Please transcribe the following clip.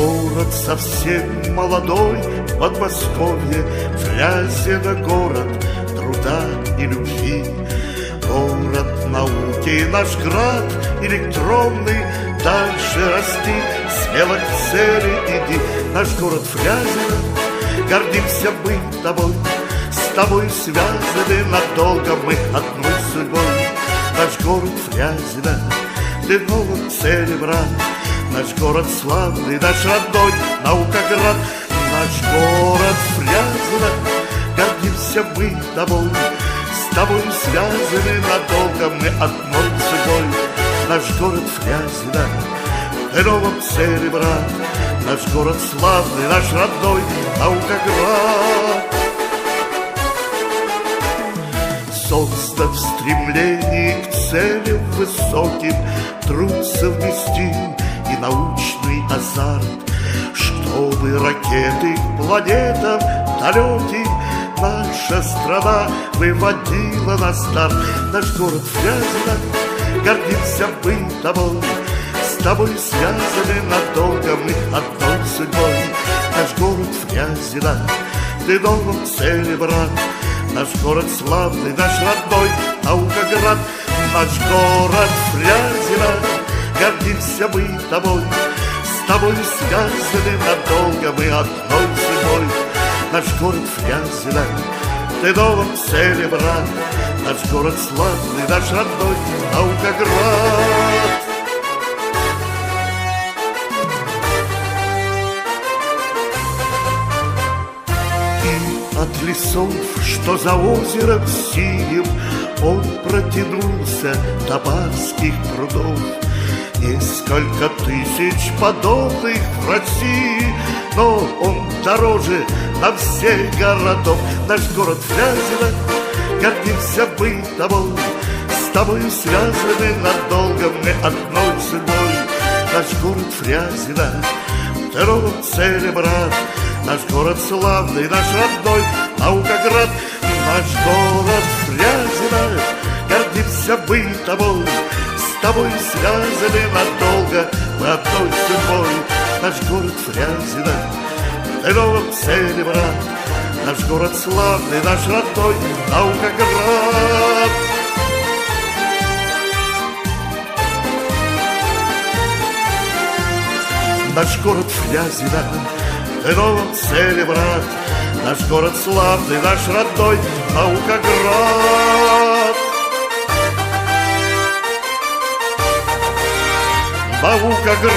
Город совсем молодой, Подмосковье, Фрязино город труда и любви. Город науки, наш град электронный, Дальше расти, смело к цели иди. Наш город Фрязино, гордимся мы тобой, С тобой связаны надолго мы одной судьбой. Наш город Фрязино, ты новым цели, брат, Наш город славный, наш родной Наукоград, наш город Фрязино, гордимся мы тобой. С тобой связаны надолго мы одной судьбой. Наш город Фрязино, ты брат, Наш город славный, наш родной Наукоград. Создан в стремлении к целям высоким, Труд совместим и научный азарт, Чтобы ракеты планетам далеким Наша страна выводила на старт. Наш город Фрязино, гордимся мы тобой С тобой связаны надолго мы одной судьбой. Наш город Фрязино, ты новом цели, брат Наш город славный, наш родной Наукоград Наш город Фрязино, гордимся мы тобой. С тобой связаны надолго мы одной судьбой Наш город Фрязино, ты новом цели, брат Наш город славный, наш родной Наукоград От лесов, что за озером синим, Он протянулся до барских прудов. Несколько тысяч подобных в России, Но он дороже на всех городов. Наш город Фрязино, гордимся мы тобой, С тобой связаны надолго мы одной судьбой. Наш город Фрязино, ты новом цели, брат, Наш город славный, наш родной Наукоград, наш город Фрязино Гордимся мы тобой тобой связаны надолго. Мы одной судьбой Наш город Фрязино Ты новом цели, брат. Наш город славный, наш родной Наукоград Наш город Фрязино ты новом цели, брат, Наш город славный, наш родной Наукоград. Наукоград.